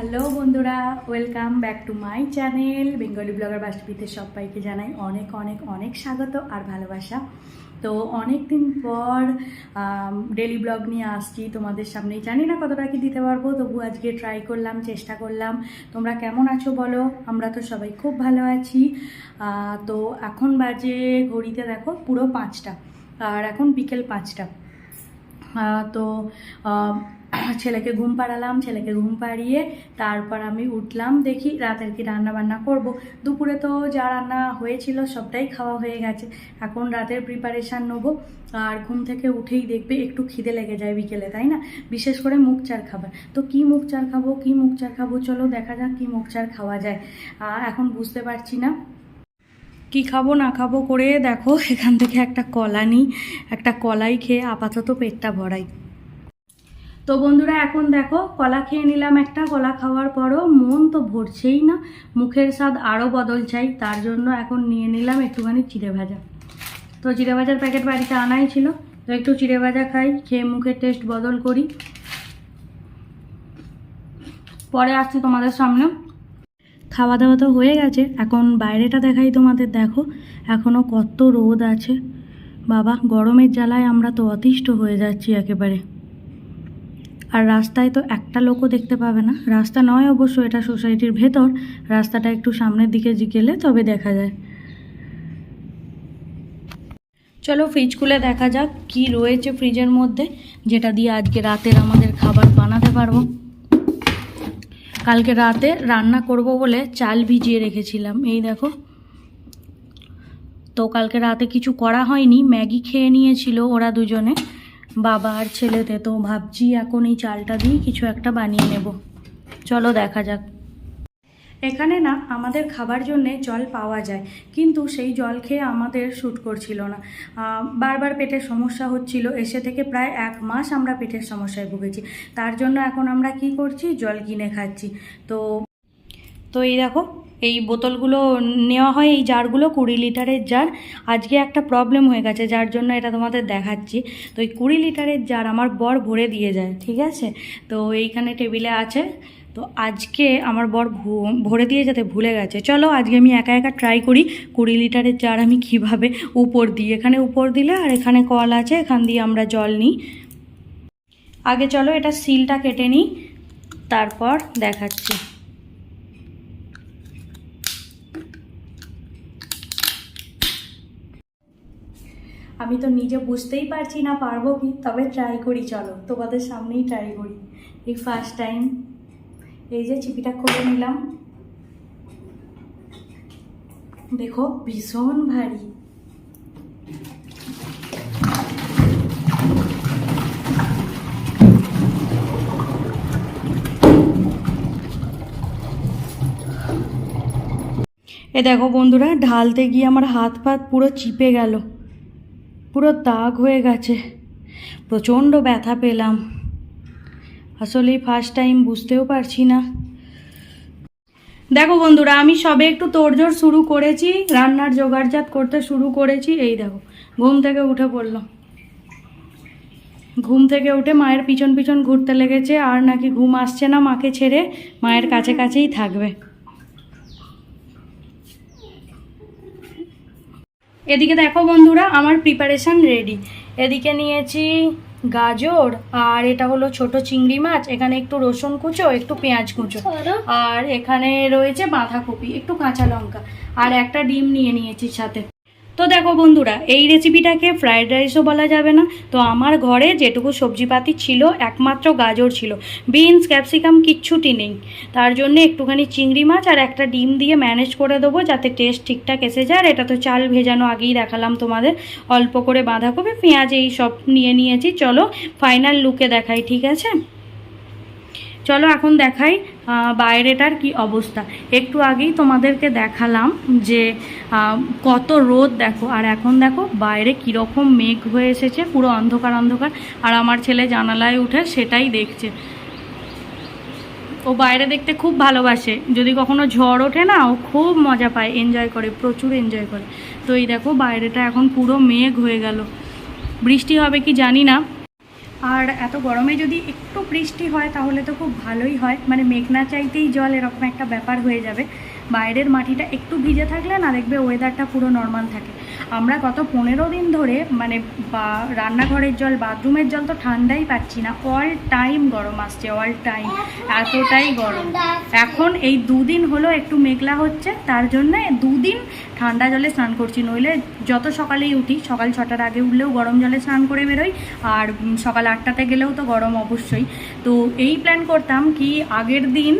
Hello বন্ধুরা, welcome back to my channel Bengali blogger বাসপিতে সবাইকে জানাই অনেক অনেক অনেক স্বাগত আর ভালোবাসা। তো অনেক দিন পর ডেলি ব্লগ নিয়ে আসছি, তোমাদের সামনেই জানি না কতটা কি দিতে পারব, তবু আজকে ট্রাই করলাম, চেষ্টা করলাম। তোমরা কেমন আছো বলো? আমরা তো সবাই খুব ভালো আছি। তো এখন বাজে ঘড়িতে দেখো পুরো পাঁচটা, আর এখন বিকেল পাঁচটা। তো ছেলেকে ঘুম পাড়ালাম, ছেলেকে ঘুম পাড়িয়ে তারপর আমি উঠলাম, দেখি রাতের কি রান্না বান্না করব। দুপুরে তো যা রান্না হয়েছিল সবটাই খাওয়া হয়ে গেছে। এখন রাতের প্রিপারেশান নেব। আর ঘুম থেকে উঠেই দেখবে একটু খিদে লেগে যায় বিকেলে, তাই না? বিশেষ করে মুখ চার খাবার। তো কি মুখ চার খাব, কি মুখ চার খাব? চলো দেখা যাক কি মুখ চার খাওয়া যায়। আর এখন বুঝতে পারছি না কি খাব, না খাব করে দেখো। এখান থেকে একটা কলা নিই। একটা কলাই খেয়ে আপাতত পেটটা ভরাই। তো বন্ধুরা, এখন দেখো, কলা খেয়ে নিলাম একটা। কলা খাওয়ার পরও মন তো ভরছেই না। মুখের স্বাদ আরও বদল চাই, তার জন্য এখন নিয়ে নিলাম একটুখানি চিড়ে ভাজা। তো চিড়ে ভাজার প্যাকেট বাড়িতে আনাই ছিল, তো একটু চিড়ে ভাজা খাই, খেয়ে মুখের টেস্ট বদল করি। পরে আসছি তোমাদের সামনে। খাওয়া দাওয়া তো হয়ে গেছে, এখন বাইরেটা দেখাই তোমাদের, দেখো এখনও কত রোদ আছে। বাবা, গরমের জ্বালায় আমরা তো অতিষ্ঠ হয়ে যাচ্ছি একেবারে। আর রাস্তায় তো একটা লোকও দেখতে পাবে না। রাস্তা নয় অবশ্য, এটা সোসাইটির ভেতর। রাস্তাটা একটু সামনের দিকে গেলে তবে দেখা যায়। চলো ফ্রিজ খুলে দেখা যাক কি রয়েছে ফ্রিজের মধ্যে, যেটা দিয়ে আজকে রাতের আমাদের খাবার বানাতে পারব। কালকে রাতে রান্না করব বলে চাল ভিজিয়ে রেখেছিলাম, এই দেখো। তো কালকে রাতে কিছু করা হয়নি, ম্যাগি খেয়ে নিয়েছিল ওরা দুজনে। বাবা আর ছেলেতে, তো ভাবছি এখন এই চালটা দিয়ে কিছু একটা বানিয়ে নেব। চলো দেখা যাক। এখানে না, আমাদের খাবার জন্যে জল পাওয়া যায়, কিন্তু সেই জল খেয়ে আমাদের শ্যুট করছিল না। বারবার পেটের সমস্যা হচ্ছিল, এসে থেকে প্রায় এক মাস আমরা পেটের সমস্যায় ভুগেছি। তার জন্য এখন আমরা কি করছি? জল কিনে খাচ্ছি। তো তো এই দেখো এই বোতলগুলো নেওয়া হয়, এই জারগুলো কুড়ি লিটারের জার। আজকে একটা প্রবলেম হয়ে গেছে, যার জন্য এটা তোমাদের দেখাচ্ছি। তো এই কুড়ি লিটারের জার আমার বর ভরে দিয়ে যায়, ঠিক আছে? তো এইখানে টেবিলে আছে। তো আজকে আমার বর ভরে দিয়ে যেতে ভুলে গেছে। চলো আজকে আমি একা একা ট্রাই করি কুড়ি লিটারের জার আমি কীভাবে উপর দিই। এখানে উপর দিলে আর এখানে কল আছে, এখান দিয়ে আমরা জল নিই। আগে চলো এটা সিলটা কেটে নিই, তারপর দেখাচ্ছি। আমি তো নিজে বুঝতেই পারছি না পারব কি, তবে ট্রাই করি, চলো। তোমাদের সামনেই ট্রাই করি। এই ফার্স্ট টাইম এই যে চিপিটা খুলে নিলাম। দেখো, ভীষণ ভারী। এ দেখো বন্ধুরা, ঢালতে গিয়ে আমার হাত পাত পুরো চিপে গেল। পুরো দাগ হয়ে গেছে। প্রচণ্ড ব্যথা পেলাম। আসলে ফার্স্ট টাইম বুঝতেও পারছি না। দেখো বন্ধুরা, আমি সবে একটু তোড়জোড় শুরু করেছি, রান্নার জোগাড়জাত করতে শুরু করেছি। এই দেখো, ঘুম থেকে উঠে পড়ল। ঘুম থেকে উঠে মায়ের পিছন পিছন ঘুরতে লেগেছে, আর নাকি ঘুম আসছে না মাকে ছেড়ে, মায়ের কাছে কাছেই থাকবে। এদিকে দেখো বন্ধুরা আমার প্রিপারেশান রেডি এদিকে নিয়েছি গাজর আর এটা হলো ছোট চিংড়ি মাছ এখানে একটু রসুন কুচো একটু পেঁয়াজ কুচো। আর এখানে রয়েছে বাঁধাকপি একটু কাঁচা লঙ্কা। আর একটা ডিম নিয়ে নিয়েছি সাথে। তো দেখো বন্ধুরা, এই রেসিপিটাকে ফ্রায়েড রাইসও বলা যাবে না। তো আমার ঘরে যেটুকু সবজিপাতি ছিল, একমাত্র গাজর ছিল। বিনস ক্যাপসিকাম কিচ্ছুটি নেই। তার জন্য একটুখানি চিংড়ি মাছ আর একটা ডিম দিয়ে ম্যানেজ করে দেবো যাতে টেস্ট ঠিকঠাক এসে যায়। আর এটা তো চাল ভেজানো আগেই দেখালাম তোমাদের। অল্প করে বাঁধাকপি, পেঁয়াজ এই সব নিয়ে নিয়েছি। চলো ফাইনাল লুকে দেখাই, ঠিক আছে? চলো এখন দেখাই বাইরেটার কি অবস্থা। একটু আগেই তোমাদেরকে দেখালাম যে কত রোদ দেখো, আর এখন দেখো বাইরে কীরকম মেঘ হয়ে এসেছে, পুরো অন্ধকার অন্ধকার, আর আমার ছেলে জানালায় উঠে সেটাই দেখছে। ও বাইরে দেখতে খুব ভালোবাসে, যদি কখনো ঝড় ওঠে না, ও খুব মজা পায় এনজয় করে, প্রচুর এনজয় করে। তো এই দেখো বাইরেটা এখন পুরো মেঘ হয়ে গেল। বৃষ্টি হবে কি জানি না আর এত গরমে যদি একটু বৃষ্টি হয়, তাহলে তো খুব ভালোই হয়। মানে মেঘনা চাইতেই জল এরকম একটা ব্যাপার হয়ে যাবে। বাইরের মাটিটা একটু ভিজে থাকলে না দেখবে ওয়েদারটা পুরো নর্মাল থাকে। আমরা গত পনেরো দিন ধরে মানে বা রান্নাঘরের জল, বাথরুমের জল তো ঠান্ডাই পাচ্ছি না। অল টাইম গরম আসছে অল টাইম এতটাই গরম। এখন এই দুদিন হলো একটু মেঘলা হচ্ছে। তার জন্য দুদিন ঠান্ডা জলে স্নান করছি, নইলে যত সকালেই উঠি, সকাল ছটার আগে উঠলেও গরম জলে স্নান করে বেরোই, আর সকাল আটটাতে গেলেও তো গরম অবশ্যই। তো এই প্ল্যান করতাম কি আগের দিন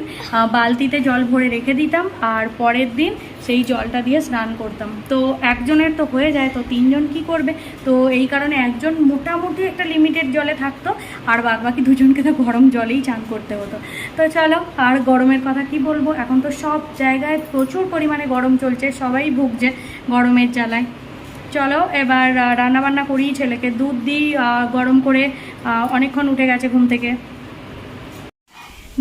বালতিতে জল ভরে রেখে দিতাম, আর পরের দিন সেই জলটা দিয়ে স্নান করতাম। তো একজনের তো হয়ে যায়, তো তিনজন কি করবে? তো এই কারণে একজন মোটামুটি একটা লিমিটেড জলে থাকতো, আর বাদ বাকি দুজনকে তো গরম জলেই চান করতে হতো। তো চলো, আর গরমের কথা কি বলব? এখন তো সব জায়গায় প্রচুর পরিমাণে গরম চলছে, সবাই ভুগছে গরমের জ্বালায়। চলো, এবার রান্নাবান্না করি ছেলেকে। দুধ দিই গরম করে অনেকক্ষণ উঠে গেছে ঘুম থেকে।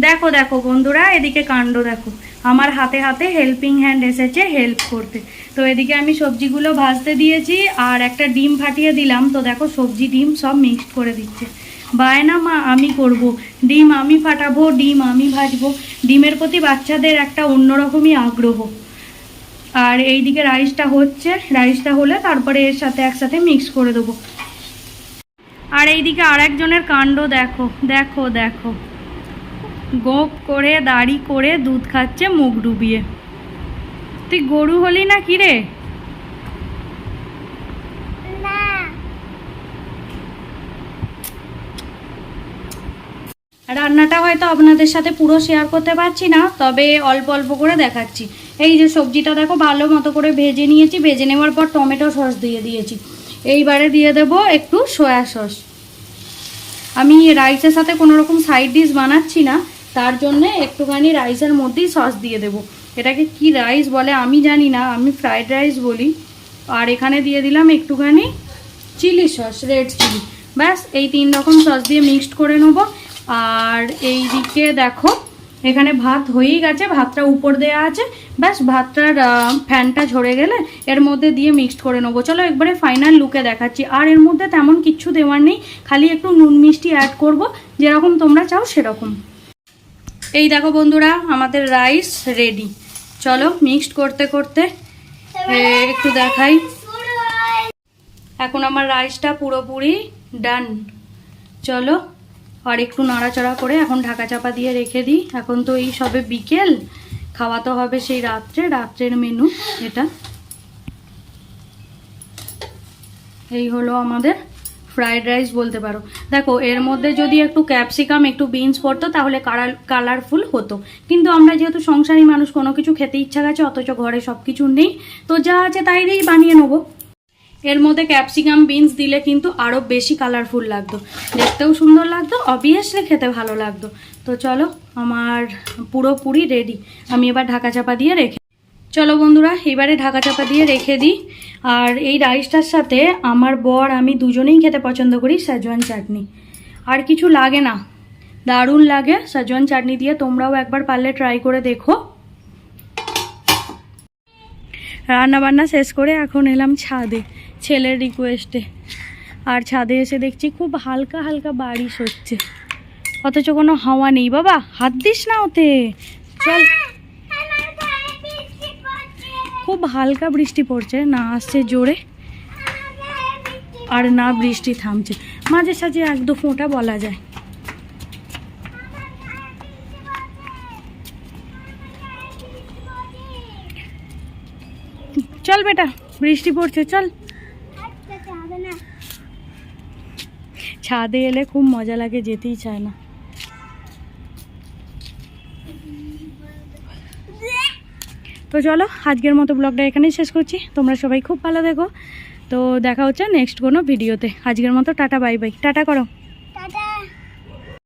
দেখো দেখো বন্ধুরা, এদিকে কাণ্ড দেখো। আমার হাতে হাতে হেল্পিং হ্যান্ড এসেছে হেল্প করতে। তো এদিকে আমি সবজিগুলো ভাজতে দিয়েছি আর একটা ডিম ফাটিয়ে দিলাম। তো দেখো সবজি, ডিম সব মিক্সড করে দিচ্ছে। বায়না মা, আমি করব। ডিম আমি ফাটাবো, ডিম আমি ভাজবো। ডিমের প্রতি বাচ্চাদের একটা অন্যরকমই আগ্রহ। আর এইদিকে রাইসটা হচ্ছে, রাইসটা হলে তারপরে এর সাথে একসাথে মিক্স করে দেবো। আর এইদিকে আর একজনের কাণ্ড দেখো দেখো দেখো। গোপ করে দাড়ি করে দুধ খাচ্ছে মুখ ডুবিয়ে। তুই গরু হলি না কি রে? রান্নাটা হয়তো আপনাদের সাথে পুরো শেয়ার করতে পারছি না তবে অল্প অল্প করে দেখাচ্ছি। এই যে সবজিটা দেখো ভালো মতো করে ভেজে নিয়েছি ভেজে নেওয়ার পর টমেটো সস দিয়ে দিয়েছি। এইবারে দিয়ে দেব একটু সয়া সস আমি রাইসের সাথে কোনো রকম সাইড ডিশ বানাচ্ছি না তার জন্য একটুখানি রাইসের মধ্যেই সস দিয়ে দেবো। এটাকে কি রাইস বলে আমি জানি না, আমি ফ্রাইড রাইস বলি। আর এখানে দিয়ে দিলাম একটুখানি চিলি সস, রেড চিলি। ব্যাস, এই তিন রকম সস দিয়ে মিক্সড করে নেব। আর এই দিকে দেখো, এখানে ভাত হয়েই গেছে, ভাতটা উপর দেওয়া আছে। ব্যাস, ভাতটার ফ্যানটা ঝরে গেলে এর মধ্যে দিয়ে মিক্সড করে নেব। চলো একবারে ফাইনাল লুকে দেখাচ্ছি। আর এর মধ্যে তেমন কিচ্ছু দেওয়ার নেই, খালি একটু নুন মিষ্টি অ্যাড করব, যেরকম তোমরা চাও সেরকম। এই দেখো বন্ধুরা, আমাদের রাইস রেডি চলো মিক্সড করতে করতে একটু দেখাই। এখন আমার রাইসটা পুরোপুরি ডান চলো, আর একটু নাড়াচাড়া করে এখন ঢাকা চাপা দিয়ে রেখে দিই। এখন তো এই সবে বিকেল, খাওয়া তো হবে সেই রাত্রে, রাত্রের মেনু এটা। এই হলো আমাদের ফ্রাইড রাইস বলতে পারো। দেখো, এর মধ্যে যদি একটু ক্যাপসিকাম একটু বিনস পড়তো, তাহলে কালারফুল হতো। কিন্তু আমরা যেহেতু সংসারী মানুষ, কোনো কিছু খেতে ইচ্ছা গেছে, অথচ ঘরে সব কিছু নেই, তো যা আছে তাই দিয়েই বানিয়ে নেব। এর মধ্যে ক্যাপসিকাম বিনস দিলে কিন্তু আরও বেশি কালারফুল লাগতো। দেখতেও সুন্দর লাগতো অবভিয়াসলি খেতে ভালো লাগতো। তো চলো, আমার পুরোপুরি রেডি আমি এবার ঢাকা চাপা দিয়ে রেখে চলো বন্ধুরা, এবারে ঢাকা চাপা দিয়ে রেখে দিই। আর এই রাইসটার সাথে আমার বর, আমি দুজনেই খেতে পছন্দ করি সাজওয়ান চাটনি। আর কিছু লাগে না। দারুণ লাগে সাজওয়ান চাটনি দিয়ে, তোমরাও একবার পারলে ট্রাই করে দেখো। রান্না বান্না শেষ করে এখন এলাম ছাদে, ছেলের রিকোয়েস্টে আর ছাদে এসে দেখছি খুব হালকা হালকা বারিশ হচ্ছে। অথচ কোনো হাওয়া নেই। বাবা, হাত দিস না ওতে। চল। খুব হালকা বৃষ্টি পড়ছে, না আসছে জোরে আর না বৃষ্টি থামছে। মাঝে সাঝে এক দু ফোঁটা বলা যায়। চল বেটা, বৃষ্টি পড়ছে, চল। ছাদে এলে খুব মজা লাগে, যেতেই চায় না। তো চলো, আজকের মতো ব্লগটা এখানেই শেষ করছি। তোমরা সবাই খুব ভালো দেখো তো দেখা হচ্ছে নেক্সট কোনো ভিডিওতে আজকের মতো টাটা বাই বাই টাটা করো।